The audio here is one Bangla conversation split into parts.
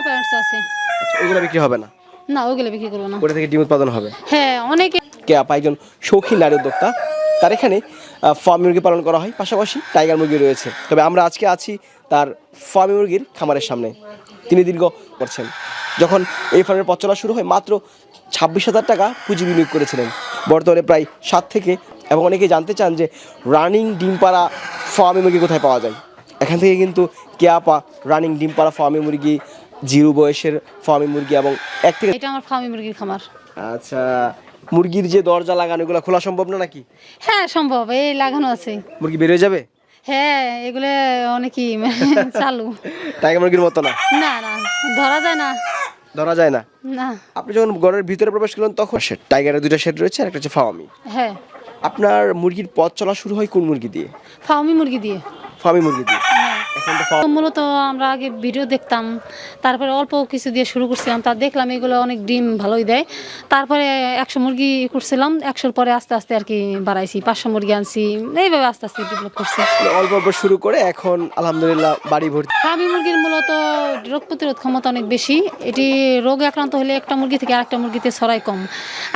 অন্য প্যারেন্টস আছে। আচ্ছা, ওগুলো বিক্রি হবে না? না ওগুলো বিক্রি করব না। ওটা থেকে ডিম উৎপাদন হবে? হ্যাঁ অনেকে কে আপা একজন শৌখিন নারী উদ্যোক্তা তার এখানে ফার্ম মুরগি পালন করা হয় পাশাপাশি টাইগার মুরগি রয়েছে। তবে আমরা আজকে আছি তার ফার্মি মুরগির খামারের সামনে। তিনি দীর্ঘ করছেন। যখন এই ফার্মের পথ চলা শুরু হয় মাত্র ছাব্বিশ হাজার টাকা পুঁজি বিনিয়োগ করেছিলেন। বর্তমানে প্রায় সাত থেকে এবং অনেকে জানতে চান যে রানিং ডিম পাড়া ফার্মি মুরগি কোথায় পাওয়া যায়? এখান থেকে কিন্তু কেয়াপা রানিং ডিম পাড়া ফার্মি মুরগি জিরো বয়সের ফার্মি মুরগি এবং এক থেকে এটা আমার ফার্মি মুরগির খামার। আচ্ছা মুরগির যে দরজা লাগানো এগুলো খোলা সম্ভব না নাকি? হ্যাঁ সম্ভব এই লাগানো আছে। মুরগি বের হয়ে যাবে? হ্যাঁ এগুলো অনেকই চালু। টাইগার মুরগির মতো না? না না ধরা যায় না। ধরা যায় না? না। আপনি যখন ঘরের ভিতরে প্রবেশ করলেন তখন শেড টাইগারের দুইটা শেড রয়েছে আর একটা হচ্ছে ফার্মি হ্যাঁ। আপনার মুরগির পথ চলা শুরু হয় কোন মুরগি দিয়ে? ফার্মি মুরগি দিয়ে। ফার্মি মুরগি দিয়ে। মূলত আমরা আগে ভিডিও দেখতাম তারপরে অল্প কিছু দিয়ে শুরু করছিলাম তা দেখলাম এগুলো অনেক ডিম ভালোই দেয়। তারপরে একশো মুরগি করছিলাম একশোর পরে আস্তে আস্তে আর কি বাড়াইছি পাঁচশো মুরগি আনছি এইভাবে আস্তে আস্তে ডেভেলপ করছি। অল্প অল্প শুরু করে এখন আলহামদুলিল্লাহ বাড়ি ভর্তি। ফার্মি মুরগির মূলত রোগ প্রতিরোধ ক্ষমতা অনেক বেশি এটি রোগে আক্রান্ত হলে একটা মুরগি থেকে আরেকটা মুরগিতে ছড়াই কম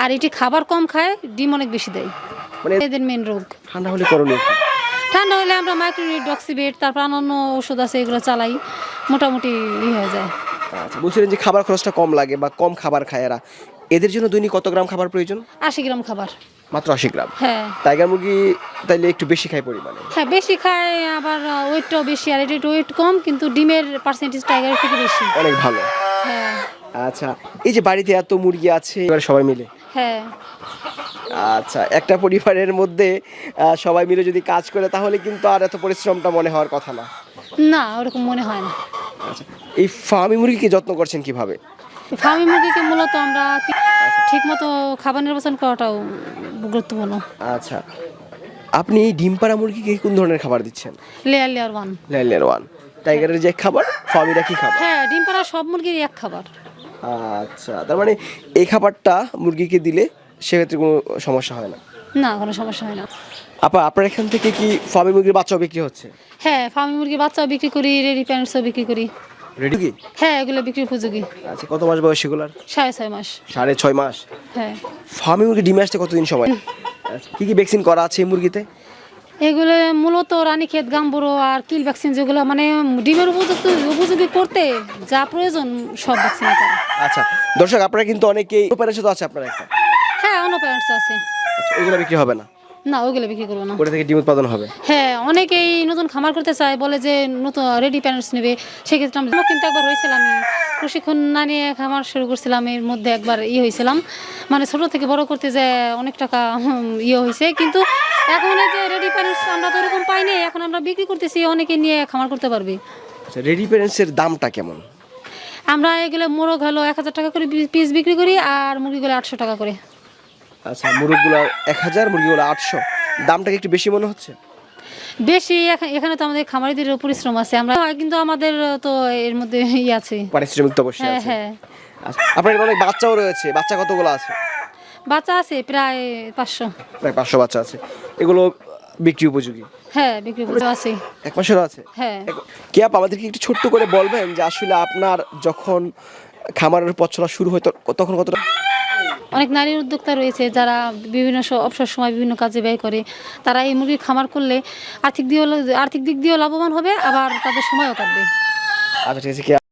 আর এটি খাবার কম খায় ডিম অনেক বেশি দেয়। মানে এদের মেন রোগ। ঠান্ডা হলে করণীয়? ঠান্ডা হলে আমরা মাইক্রোনিট ডক্সিবেট তারপর অন্য ওষুধ আছে এগুলো চালাই। মোটামুটি ই হয়ে যায়। আচ্ছা বলছিলেন যে খাবার খরচটা কম লাগে বা কম খাবার খায় এরা। এদের জন্য দৈনিক কত গ্রাম খাবার প্রয়োজন? আশি গ্রাম খাবার। মাত্র আশি গ্রাম? হ্যাঁ। টাইগার মুরগি তাইলে একটু বেশি খায় পরিমাণে? হ্যাঁ বেশি খায় আবার ওয়েটটাও বেশি আর এটা ওয়েট কম কিন্তু ডিমের পার্সেন্টেজ টাইগারের থেকে বেশি। অনেক ভালো। হ্যাঁ। আচ্ছা এই যে বাড়িতে এত মুরগি আছে এবার সবাই মিলে? হ্যাঁ। আচ্ছা একটা পরিবারের মধ্যে সবাই মিলে যদি কাজ করে তাহলে কিন্তু আর এত পরিশ্রমটা মনে হওয়ার কথা না। না ওরকম মনে হয় না। আচ্ছা এই ফার্মি মুরগিকে যত্ন করছেন কীভাবে? ফার্মি মুরগিকে মূলত আমরা ঠিক মতো খাবার নির্বাচন করাটাও গুরুত্বপূর্ণ। আচ্ছা আপনি এই ডিম পাড়া মুরগিকে কোন ধরনের খাবার দিচ্ছেন? Layer layer one layer layer one টাইগারের যে খাবার ফার্মিরা কি খাবার? হ্যাঁ ডিম পাড়া সব মুরগির এক খাবার। আচ্ছা তার মানে এই খাবারটা মুরগিকে দিলে সেক্ষেত্রে কোনো সমস্যা হয় না? না কোনো সমস্যা হয় না। আপা আপনার এখান থেকে কি ফার্মি মুরগির বাচ্চাও বিক্রি হচ্ছে? হ্যাঁ ফার্মি মুরগির বাচ্চাও বিক্রি করি রেডি প্যারেন্টসও বিক্রি করি। রেডি কি হ্যাঁ এগুলো বিক্রি উপযোগী। আচ্ছা কত মাস বয়স সেগুলার সাড়ে ছয় মাস। সাড়ে ছয় মাস? হ্যাঁ। ফার্মি মুরগি ডিমে আসতে কতদিন সময়? আচ্ছা, কি কি ভ্যাকসিন করা আছে এই মুরগিতে? এগুলো মূলত রানীক্ষেত গাম্বুরো আর কিল ভ্যাকসিন যেগুলো মানে ডিমের উপযুক্ত উপযোগী করতে যা প্রয়োজন সব ভ্যাকসিন আচ্ছা দর্শক আপনারা কিন্তু অনেকেই প্যারেন্টস তো আছে আপনার একটা। অন্য প্যারেন্টস আছে। আচ্ছা ওইগুলো বিক্রি হবে না? না ওইগুলো বিক্রি করব না। ওটা থেকে ডিম উৎপাদন হবে? হ্যাঁ অনেকেই নতুন খামার করতে চায় বলে যে নতুন রেডি প্যারেন্টস নেবে। সেক্ষেত্রে আমি কিন্তু একবার হয়েছিল আমি প্রশিক্ষণ না নিয়ে খামার শুরু করছিলাম এর মধ্যে একবার ইয়ে হয়েছিলাম। মানে ছোট থেকে বড় করতে যে অনেক টাকা ইয়ে হয়েছে। কিন্তু এখন যে রেডি প্যারেন্টস আমরা তো এরকম পাইনি এখন আমরা বিক্রি করতেছি অনেকে নিয়ে খামার করতে পারবে। আচ্ছা রেডি প্যারেন্টসের দামটা কেমন? আমরা এগুলো মোরগ হলো এক হাজার টাকা করে পিস বিক্রি করি আর মুরগিগুলো আটশো টাকা করে। আচ্ছা মুরগগুলো এক হাজার মুরগিগুলো আটশো। দামটা কি একটু বেশি মনে হচ্ছে? বেশি এখানে তো আমাদের খামারিদের পরিশ্রম আছে। আমরা কিন্তু আমাদের তো এর মধ্যে ইয়ে আছে। পারিশ্রমিক তো অবশ্যই হ্যাঁ আছে। হ্যাঁ। আচ্ছা, আপনার অনেক বাচ্চাও রয়েছে। বাচ্চা কতগুলো আছে? বাচ্চা আছে প্রায় পাঁচশো। প্রায় পাঁচশো বাচ্চা আছে। এগুলো বিক্রি উপযোগী? হ্যাঁ বিক্রি করতে আছে। এক মাসেরও আছে? হ্যাঁ। কি আপ আমাদেরকে একটু ছোট্ট করে বলবেন যে আসলে আপনার যখন খামারের পথ চলা শুরু হয় তখন কতটা অনেক নারী উদ্যোক্তা রয়েছে যারা বিভিন্ন অবসর সময় বিভিন্ন কাজে ব্যয় করে। তারা এই মুরগির খামার করলে আর্থিক দিয়েও আর্থিক দিক দিয়েও লাভবান হবে, আবার তাদের সময়ও কাটবে। আচ্ছা ঠিক আছে